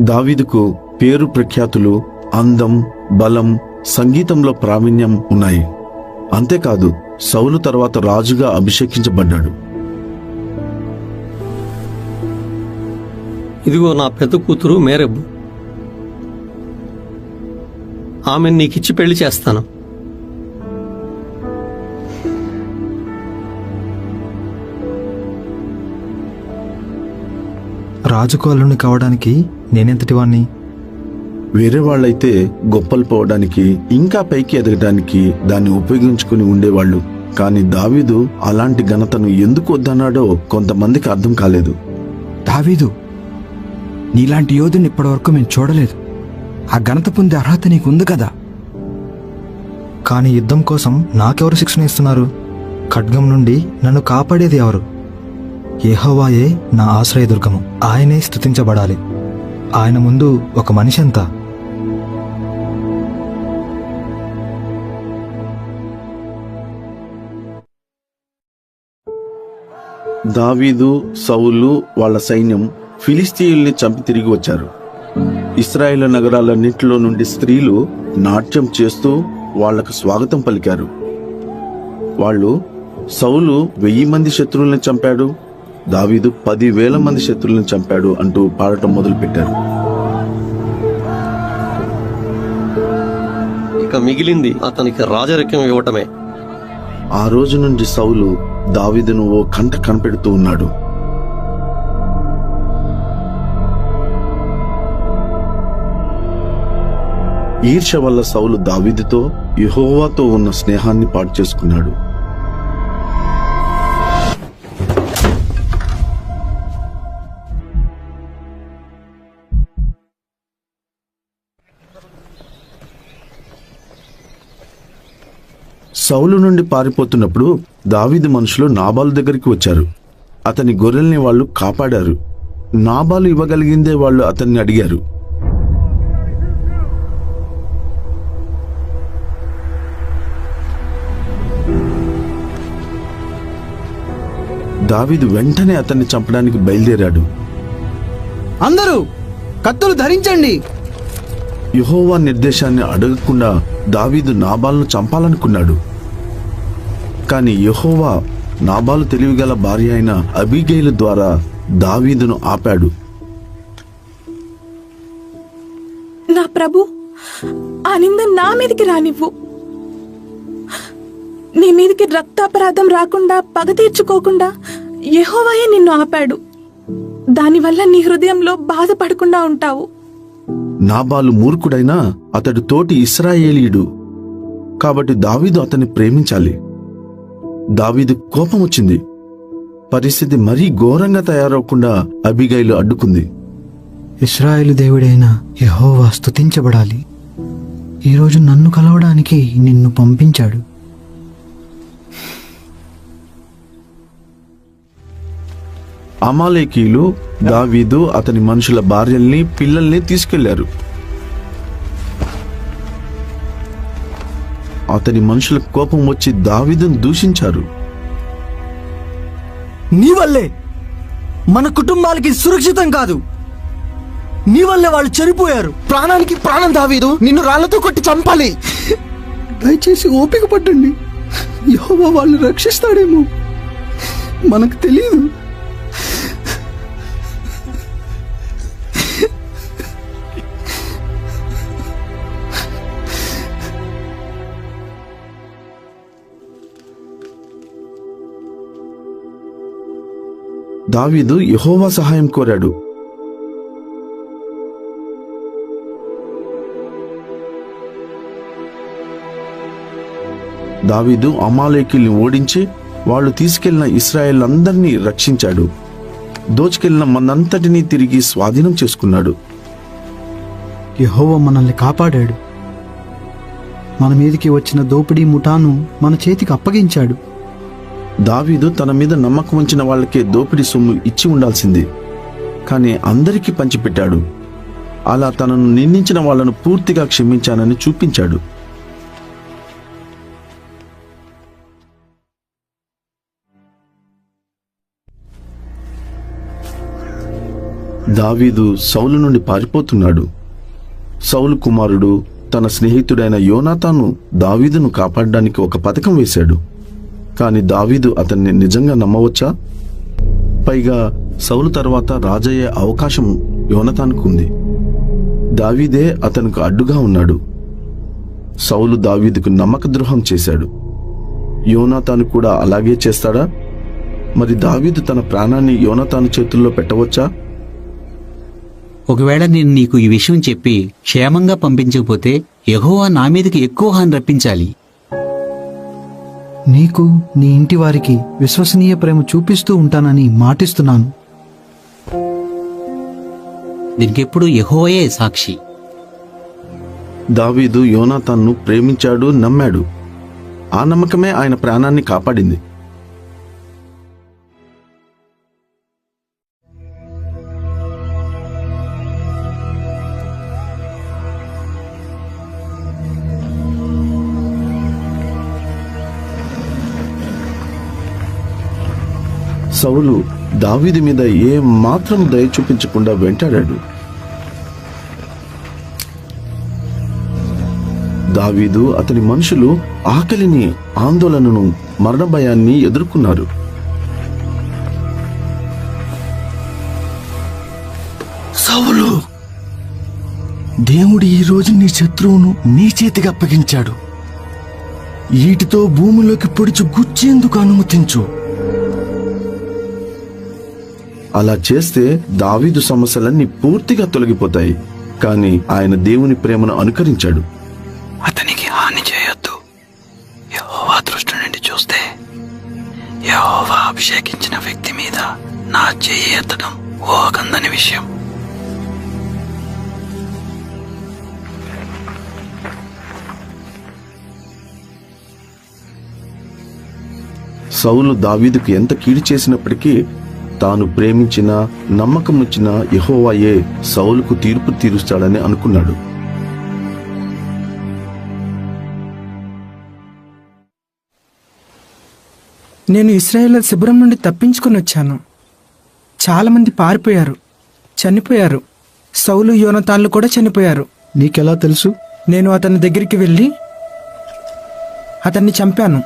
దావీదుకు పేరు ప్రఖ్యాతులు అందం బలం సంగీతంలో ప్రావీణ్యం ఉన్నాయి. అంతేకాదు సౌలు తర్వాత రాజుగా అభిషేకించబడ్డాడు. ఇదిగో నా పెద్ద కూతురు మేరబ్బు ఆమెను నీకిచ్చి పెళ్ళి చేస్తాను. రాజుకోలుని కావడానికి నేనెంతటి వాణ్ణి? వేరే వాళ్ళైతే గొప్పలు పోవడానికి ఇంకా పైకి ఎదగడానికి దాన్ని ఉపయోగించుకుని ఉండేవాళ్ళు. కానీ దావీదు అలాంటి ఘనతను ఎందుకు వద్దన్నాడో కొంతమందికి అర్థం కాలేదు. దావీదు నీలాంటి యోధుని ఇప్పటివరకు మేము చూడలేదు. ఆ ఘనత పొందే అర్హత నీకుంది కదా? కానీ యుద్ధం కోసం నాకెవరు శిక్షణ ఇస్తున్నారు? ఖడ్గం నుండి నన్ను కాపాడేది ఎవరు? యెహోవాయే నా ఆశ్రయదుర్గము. ఆయనే స్తుతించబడాలి ఆయన ముందు ఒక మనిషి ఎంత దావీదు సౌలు వాళ్ళ సైన్యం ఫిలిస్తీయుల్ని చంపి తిరిగి వచ్చారు. ఇస్రాయేల్ నగరాలన్నింటిలో నుండి స్త్రీలు నాట్యం చేస్తూ వాళ్ళకు స్వాగతం పలికారు. వాళ్ళు సౌలు వెయ్యి మంది శత్రువుల్ని చంపాడు. దావీదు పదివేల మంది శత్రువులను చంపాడు అంటూ పాడటం మొదలుపెట్టారు. ఇక మిగిలింది అతనికి రాజరికం ఇవ్వటమే. ఆ రోజు నుండి సౌలు దావీదును ఓ కంట కనిపెడుతూ ఉన్నాడు. ఈర్ష వల్ల సౌలు దావీదుతో యెహోవాతో ఉన్న స్నేహాన్ని పాటు చేసుకున్నాడు. సౌలు నుండి పారిపోతున్నప్పుడు దావీదు మనుషులు నాబాలు దగ్గరికి వచ్చారు. అతని గొర్రెల్ని వాళ్ళు కాపాడారు. నాబాలు ఇవ్వగలిగిందే వాళ్ళు అతన్ని అడిగారు. దావీదు వెంటనే అతన్ని చంపడానికి బయలుదేరాడు. అందరూ కత్తులు ధరించండి. యెహోవా నిర్దేశాన్ని అడగకుండా దావీదు నాబాలను చంపాలనుకున్నాడు. కాని యెహోవా నాబాలు తెలివిగల భార్య అయిన అబీగైలు ద్వారా దావీదును ఆపాడు. నా ప్రభు ఆ నింద నా మీదకి రానివ్వు. నీ మీదకి రక్తాపరాధం రాకుండా పగ తీర్చుకోకుండా యెహోవాయే నిన్ను ఆపాడు. దానివల్ల నీ హృదయంలో బాధపడకుండా ఉంటావు. నాబాలు మూర్ఖుడైనా అతడు తోటి ఇస్రాయేలీయుడు కాబట్టి దావీదు అతన్ని ప్రేమించాలి. దావీదు కోపం వచ్చింది. పరిస్థితి మరీ ఘోరంగా తయారవకుండా అబిగైలు అడ్డుకుంది. ఇస్రాయేలు దేవుడైన యెహోవా స్తుతించబడాలి. ఈరోజు నన్ను కలవడానికి నిన్ను పంపించాడు. అమాలేకీలు దావీదు అతని మనుషుల భార్యల్ని పిల్లల్ని తీసుకెళ్ళారు. అతని మనుషుల కోపం వచ్చి దావిదను దూషించారు. నీ వల్లే మన కుటుంబాలకి సురక్షితం కాదు. నీ వల్లే వాళ్ళు చనిపోయారు. ప్రాణానికి ప్రాణం దావీదు. నిన్ను రాళ్ళతో కొట్టి చంపాలి. దయచేసి ఓపిక పట్టండి యోగా వాళ్ళు రక్షిస్తాడేమో. మనకు తెలియదు దావీదు యహోవా సహాయం కోరాడు. దావీదు అమాలేకుల్ని ఓడించి వాళ్ళు తీసుకెళ్ళిన ఇస్రాయేల్ అందరినీ రక్షించాడు. దోచుకెళ్ళిన మనంతటినీ తిరిగి స్వాధీనం చేసుకున్నాడు. యెహోవా మనల్ని కాపాడాడు. మన మీదకి వచ్చిన దోపిడీ ముఠాను మన చేతికి అప్పగించాడు. దావీదు తన మీద నమ్మకం ఉంచిన వాళ్ళకే దోపిడీ సొమ్ము ఇచ్చి ఉండాల్సింది. కానీ అందరికీ పంచిపెట్టాడు. అలా తనను నిందించిన వాళ్ళను పూర్తిగా క్షమించానని చూపించాడు. దావీదు సౌలు నుండి పారిపోతున్నాడు. సౌలు కుమారుడు తన స్నేహితుడైన యోనాతాను దావీదును కాపాడడానికి ఒక పథకం వేశాడు. కాని దావీదు అతన్ని నిజంగా నమ్మవచ్చా? పైగా సౌలు తర్వాత రాజయ్యే అవకాశం యోనతానుకుంది దావీదే అతనికి అడ్డుగా ఉన్నాడు. సౌలు దావీదుకు నమ్మక ద్రోహం చేశాడు. యోనాతాను కూడా అలాగే చేస్తాడా? మరి దావీదు తన ప్రాణాన్ని యోనతాను చేతుల్లో పెట్టవచ్చా? ఒకవేళ నేను నీకు ఈ విషయం చెప్పి క్షేమంగా పంపించకపోతే యెహోవా నా మీదకి ఎక్కువ హాని రప్పించాలి. నీకు నీ ఇంటి వారికి విశ్వసనీయ ప్రేమ చూపిస్తూ ఉంటానని మాటిస్తున్నాను. దీనికెప్పుడు యెహోవాయే సాక్షి. దావీదు యోనాతాన్ను ప్రేమించాడు నమ్మాడు. ఆ నమ్మకమే ఆయన ప్రాణాన్ని కాపాడింది. సౌలు దావీదు మీద ఏ మాత్రం దయ చూపించకుండా వెంటాడాడు. దావీదు అతని మనుషులు ఆకలిని ఆందోళనను మరణ భయాన్ని ఎదుర్కొన్నారు. సౌలు దేవుడు ఈ రోజు నీ శత్రువును నీ చేతికి అప్పగించాడు. వీటితో భూమిలోకి పొడిచి గుచ్చేందుకు అనుమతించు. అలా చేస్తే దావీదు సమస్యలన్నీ పూర్తిగా తొలగిపోతాయి. కానీ ఆయన దేవుని ప్రేమను అనుకరించాడు. అతనికి హాని చేయొద్దు. యహోవా దృష్టి నుండి చూస్తే యహోవా అభిషేకించిన వ్యక్తి మీద నా చెయ్యి ఎత్తడం ఓ కందని విషయం. సౌలు దావీదుకు ఎంత కీడు చేసినప్పటికీ తాను ప్రేమించిన నమ్మకం వచ్చిన యెహోవాయే సౌలుకు తీర్పు తీరుస్తాడని అనుకున్నాడు. నేను ఇస్రాయేల్ శిబిరం నుండి తప్పించుకొని వచ్చాను. చాలా మంది పారిపోయారు చనిపోయారు. సౌలు యోనతాన్లు కూడా చనిపోయారు. నీకెలా తెలుసు? నేను అతని దగ్గరికి వెళ్ళి అతన్ని చంపాను.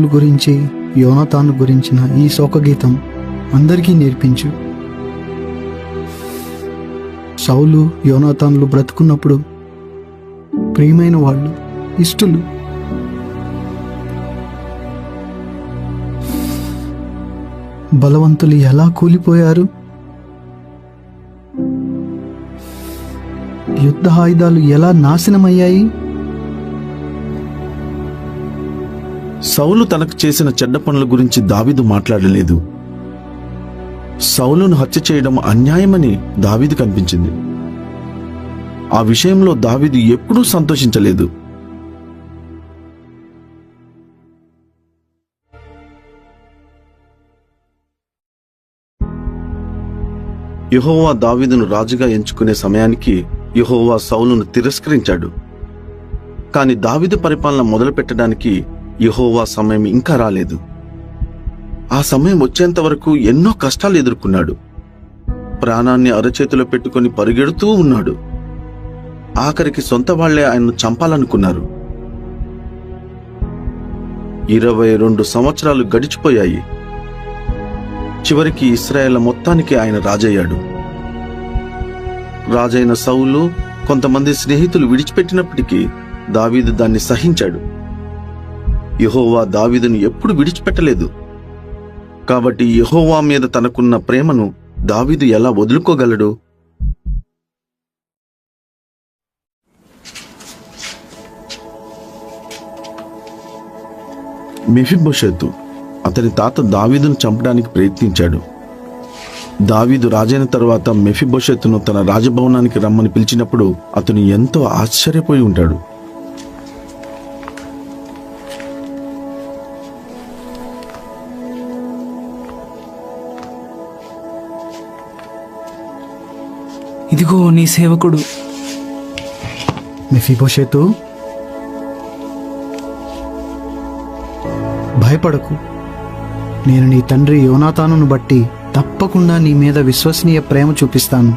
సౌలు గురించి యోనతాను గురించిన ఈ శోకగీతం అందరికీ నేర్పించు. సౌలు యోనాతాన్లు బ్రతుకున్నప్పుడు ప్రియమైన వాళ్ళు ఇష్టలు. బలవంతులు ఎలా కూలిపోయారు? యుద్ధ ఆయుధాలు ఎలా నాశనమయ్యాయి? సౌలు తనకు చేసిన చెడ్డ పనుల గురించి దావీదు మాట్లాడలేదు. సౌలును హత్య చేయడం అన్యాయమని దావీదు కనిపించింది. ఆ విషయంలో దావీదు ఎప్పుడూ సంతోషించలేదు. యహోవా దావీదును రాజుగా ఎంచుకునే సమయానికి యహోవా సౌలును తిరస్కరించాడు. కాని దావీదు పరిపాలన మొదలు పెట్టడానికి యహోవా సమయం ఇంకా రాలేదు. ఆ సమయం వచ్చేంత వరకు ఎన్నో కష్టాలు ఎదుర్కొన్నాడు. ప్రాణాన్ని అరచేతిలో పెట్టుకొని పరిగెడుతూ ఉన్నాడు. ఆఖరికి సొంత వాళ్ళే ఆయన్ను చంపాలనుకున్నారు. ఇరవై రెండు సంవత్సరాలు గడిచిపోయాయి. చివరికి ఇస్రాయేల్ మొత్తానికి ఆయన రాజయ్యాడు. రాజైన సౌలు కొంతమంది స్నేహితులు విడిచిపెట్టినప్పటికీ దావీదు దాన్ని సహించాడు. యహోవా దావీదును ఎప్పుడు విడిచిపెట్టలేదు. కాబట్టి యహోవా మీద తనకున్న ప్రేమను దావీదు ఎలా వదులుకోగలడు? మెఫిబోషెతు అతని తాత దావీదును చంపడానికి ప్రయత్నించాడు. దావీదు రాజైన తర్వాత మెఫిబోషత్తును తన రాజభవనానికి రమ్మని పిలిచినప్పుడు అతను ఎంతో ఆశ్చర్యపోయి ఉంటాడు. ఇదిగో నీ సేవకుడు. మెఫీబోషేతు భయపడకు. నేను నీ తండ్రి యోనాతానును బట్టి తప్పకుండా నీ మీద విశ్వసనీయ ప్రేమ చూపిస్తాను.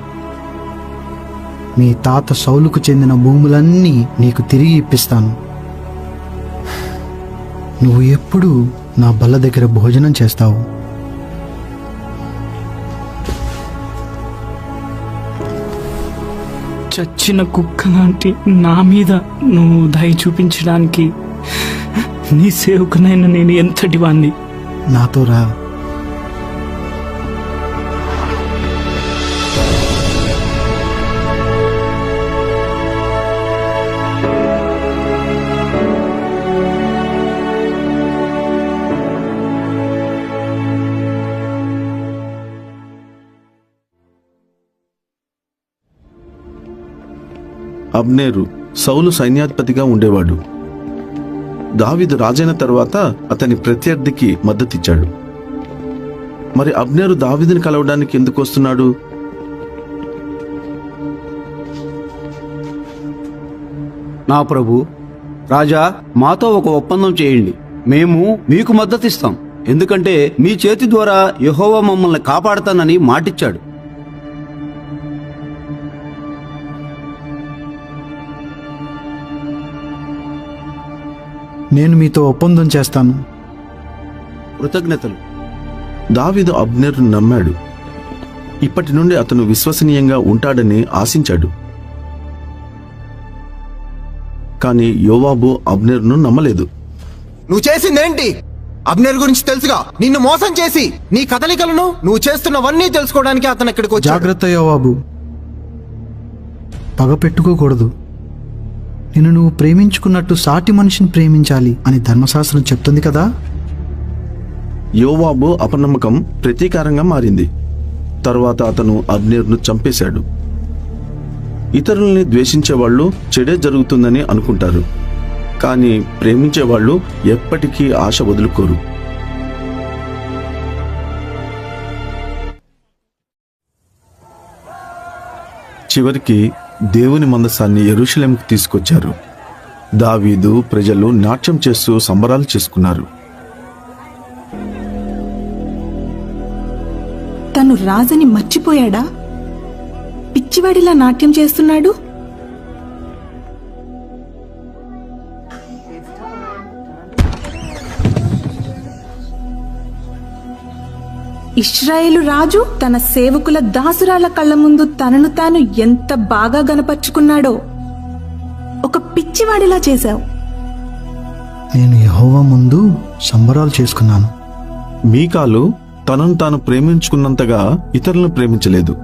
మీ తాత సౌలుకు చెందిన భూములన్నీ నీకు తిరిగి ఇప్పిస్తాను. నువ్వు ఎప్పుడు నా బల్ల దగ్గర భోజనం చేస్తావు. చచ్చిన కుక్క లాంటి నా మీద నువ్వు దయ చూపించడానికి నీ సేవకునైన నేను ఎంతటి వాణ్ణి? నాతో రా. అబ్నేరు సౌలు సైన్యాధిపతిగా ఉండేవాడు. దావిదు రాజైన తర్వాత అతని ప్రత్యర్థికి మద్దతిచ్చాడు. మరి అబ్నేరు దావిదిని కలవడానికి ఎందుకు వస్తున్నాడు? నా ప్రభు రాజా మాతో ఒక ఒప్పందం చేయండి. మేము మీకు మద్దతిస్తాం. ఎందుకంటే మీ చేతి ద్వారా యహోవా మమ్మల్ని కాపాడతానని మాటిచ్చాడు. నేను మీతో ఒప్పందం చేస్తాను. కృతజ్ఞతలు. దావీదు అబ్నేరును నమ్మాడు. ఇప్పటి నుండి అతను విశ్వసనీయంగా ఉంటాడని ఆశించాడు. కానీ యోవాబు అబ్నేరును నమ్మలేదు. నువ్వు చేసిందేంటి? అబ్నేర్ గురించి తెలుసుగా. నిన్ను మోసం చేసి నీ కదలికలను నువ్వు చేస్తున్నవన్నీ తెలుసుకోవడానికి అతను ఇక్కడికి వచ్చాడు. జాగ్రత్త యోవాబు. పగ పెట్టుకోకూడదు. నిన్ను నువ్వు ప్రేమించుకున్నట్టు సాటి మనిషిని ప్రేమించాలి అని ధర్మశాస్త్రం చెప్తుంది కదా? యోవాబు అపనమ్మకం ప్రతీకారంగా మారింది. తరువాత అతను అబ్నేర్ను చంపేశాడు. ఇతరుల్ని ద్వేషించే వాళ్ళు చెడే జరుగుతుందని అనుకుంటారు. కానీ ప్రేమించే వాళ్ళు ఎప్పటికీ ఆశ వదులుకోరు. చివరికి దేవుని మందసాన్ని ఎరుషలేంకు తీసుకొచ్చారు. దావీదు ప్రజలు నాట్యం చేస్తూ సంబరాలు చేసుకున్నారు. తను రాజని మర్చిపోయాడా? పిచ్చివాడిలా నాట్యం చేస్తున్నాడు? ఇస్రాయేలు రాజు తన సేవకుల దాసురాల కళ్ళ ముందు తనను తాను ఎంత బాగా గనపరుచుకున్నాడో ఒక పిచ్చివాడిలా చేశావు. నేను యెహోవా ముందు సంబరాలు చేసుకున్నాను. మీకాలు తనను తాను ప్రేమించుకున్నంతగా ఇతరులను ప్రేమించలేదు.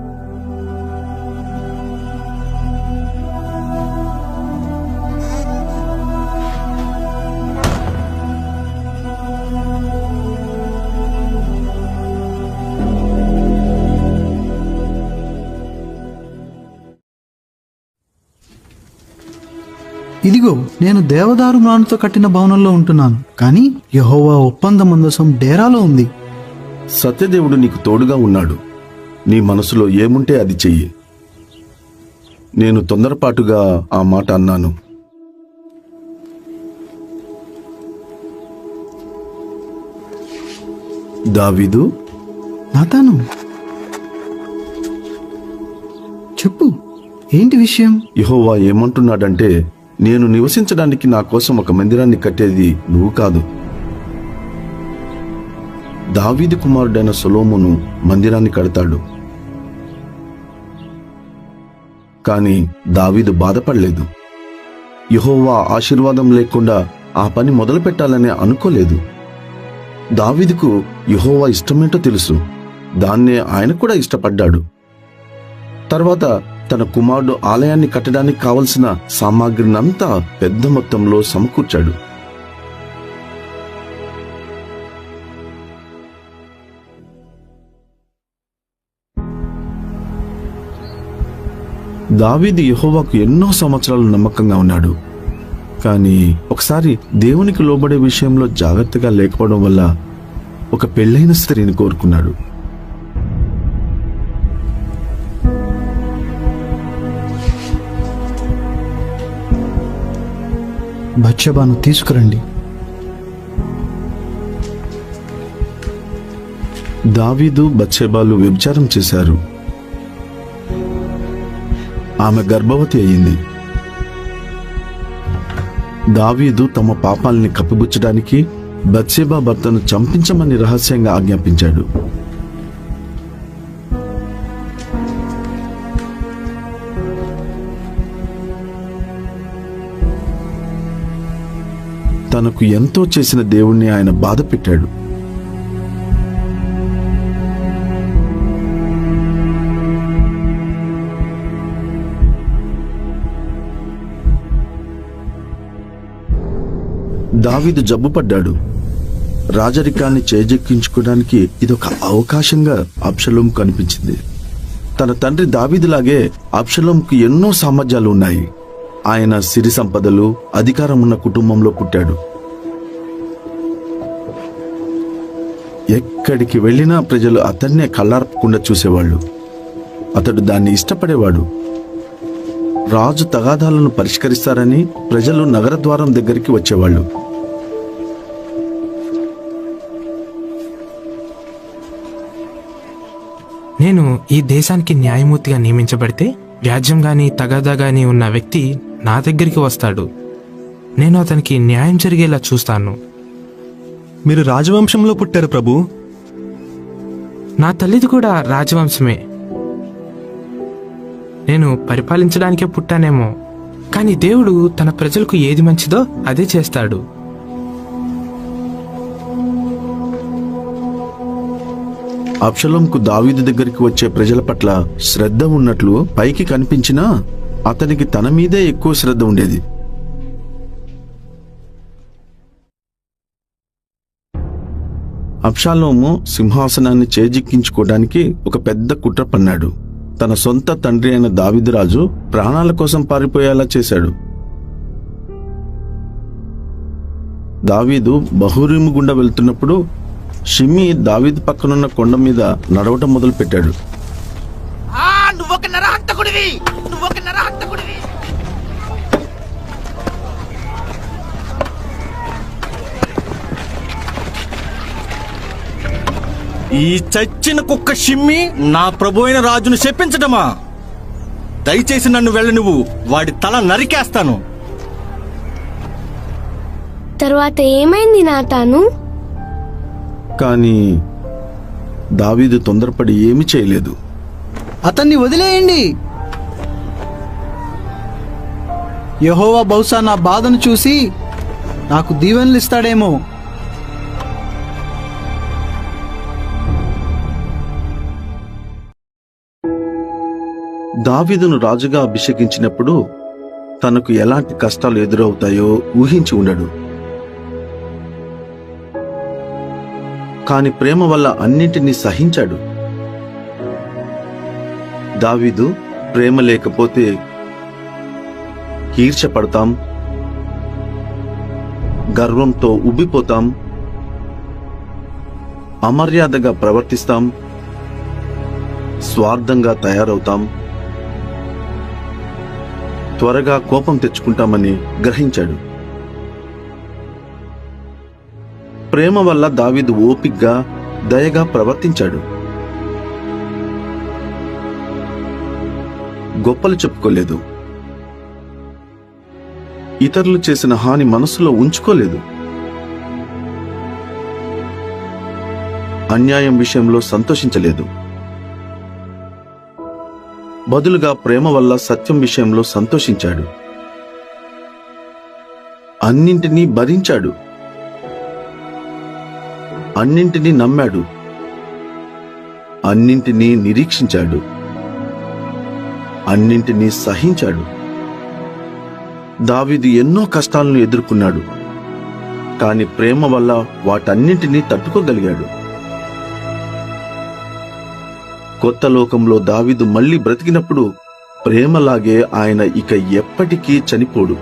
ఇదిగో నేను దేవదారు మ్రానుతో కట్టిన భవనంలో ఉంటున్నాను. కానీ యెహోవా ఒప్పంద మందసం డేరాలో ఉంది. సత్యదేవుడు నీకు తోడుగా ఉన్నాడు. నీ మనసులో ఏముంటే అది చెయ్యి. నేను తొందరపాటుగా ఆ మాట అన్నాను. దావీదు? నాతాను. చెప్పు ఏంటి విషయం? యెహోవా ఏమంటున్నాడంటే నేను నివసించడానికి నా కోసం ఒక మందిరాన్ని కట్టేది నువ్వు కాదు. దావీది కుమారుడైన సొలోమును మందిరాన్ని కడతాడు. కానీ దావీదు బాధపడలేదు. యహోవా ఆశీర్వాదం లేకుండా ఆ పని మొదలు పెట్టాలని అనుకోలేదు. దావీదుకు యహోవా ఇష్టమేంటో తెలుసు. దాన్నే ఆయన కూడా ఇష్టపడ్డాడు. తర్వాత తన కుమారుడు ఆలయాన్ని కట్టడానికి కావలసిన సామాగ్రినంతా పెద్ద మొత్తంలో సమకూర్చాడు. దావీది యహోవాకు ఎన్నో సంవత్సరాలు నమ్మకంగా ఉన్నాడు. కానీ ఒకసారి దేవునికి లోబడే విషయంలో జాగ్రత్తగా లేకపోవడం వల్ల ఒక పెళ్ళైన స్త్రీని కోరుకున్నాడు. బచ్చబాను తీసుకురండి. దావీదు బత్షెబాలు వ్యభిచారం చేశారు. ఆమె గర్భవతి అయింది. దావీదు తమ పాపాల్ని కప్పిపుచ్చడానికి బత్షెబా భర్తను చంపించమని రహస్యంగా ఆజ్ఞాపించాడు. తనకు ఎంతో చేసిన దేవుణ్ణి ఆయన బాధ పెట్టాడు. దావీదు జబ్బుపడ్డాడు. రాజరికాన్ని చేజెక్కించుకోవడానికి ఇదొక అవకాశంగా అప్షలోం కనిపించింది. తన తండ్రి దావీదులాగే అప్షలోంకి ఎన్నో సామర్థ్యాలు ఉన్నాయి. ఆయన సిరి సంపదలు అధికారం ఉన్న కుటుంబంలో పుట్టాడు. ఎక్కడికి వెళ్ళినా ప్రజలు అతన్నే కళ్ళార్పకుండా చూసేవాళ్ళు. అతడు దాన్ని ఇష్టపడేవాడు. రాజు తగాదాలను పరిష్కరిస్తారని ప్రజలు నగర ద్వారం దగ్గరికి వచ్చేవాళ్ళు. నేను ఈ దేశానికి న్యాయమూర్తిగా నియమించబడితే వ్యాజ్యం గాని తగాదా గాని ఉన్న వ్యక్తి నా దగ్గరికి వస్తాడు. నేను అతనికి న్యాయం జరిగేలా చూస్తాను. మీరు రాజవంశంలో పుట్టారు ప్రభు. నా తల్లిది కూడా రాజవంశమే. నేను పరిపాలించడానికే పుట్టానేమో కానీ దేవుడు తన ప్రజలకు ఏది మంచిదో అదే చేస్తాడు. అబ్షలోంకు దావీదు దగ్గరికి వచ్చే ప్రజల పట్ల శ్రద్ధ ఉన్నట్లు పైకి కనిపించినా అతనికి తన మీదే ఎక్కువ శ్రద్ధ ఉండేది. అబ్షాలోము సింహాసనాన్ని చేజిక్కించుకోవడానికి ఒక పెద్ద కుట్ర పన్నాడు. తన సొంత తండ్రి అయిన దావిదురాజు ప్రాణాల కోసం పారిపోయేలా చేశాడు. దావీదు బహురీము గుండా వెళ్తున్నప్పుడు షిమ్మి దావీదు పక్కనున్న కొండ మీద నడవటం మొదలుపెట్టాడు. ఈ చచ్చిన కుక్క షిమ్మి నా ప్రభు అయిన రాజును శపించటమా? దయచేసి నన్ను వెళ్ళ నువ్వు. వాడి తల నరికేస్తాను. తర్వాత ఏమైంది నాతాను? కానీ దావీదు తొందరపడి ఏమీ చేయలేదు. అతన్ని వదిలేయండి. యహోవా బహుశా నా బాధను చూసి నాకు దీవెనలు ఇస్తాడేమో. దావీదును రాజుగా అభిషేకించినప్పుడు తనకు ఎలాంటి కష్టాలు ఎదురవుతాయో ఊహించి ఉండడు. కాని ప్రేమ వల్ల అన్నింటినీ సహించాడు. దావీదు ప్రేమ లేకపోతే ఈర్షపడతాం గర్వంతో ఉబ్బిపోతాం అమర్యాదగా ప్రవర్తిస్తాం స్వార్థంగా తయారవుతాం. త్వరగా కోపం తెచ్చుకుంటామని గ్రహించాడు. ప్రేమ వల్ల దావీదు ఓపిగ్గా దయగా ప్రవర్తించాడు. గొప్పలు చెప్పుకోలేదు. ఇతరులు చేసిన హాని మనసులో ఉంచుకోలేదు. అన్యాయం విషయంలో సంతోషించలేదు. బదులుగా ప్రేమ వల్ల సత్యం విషయంలో సంతోషించాడు. అన్నింటినీ భరించాడు. అన్నింటినీ నమ్మాడు. అన్నింటినీ నిరీక్షించాడు. అన్నింటినీ సహించాడు. దావిది ఎన్నో కష్టాలను ఎదుర్కొన్నాడు. కాని ప్రేమ వల్ల వాటన్నింటినీ తట్టుకోగలిగాడు. కొత్త లోకంలో దావీదు మళ్ళీ బ్రతికినప్పుడు ప్రేమలాగే ఆయన ఇక ఎప్పటికీ చనిపోడు.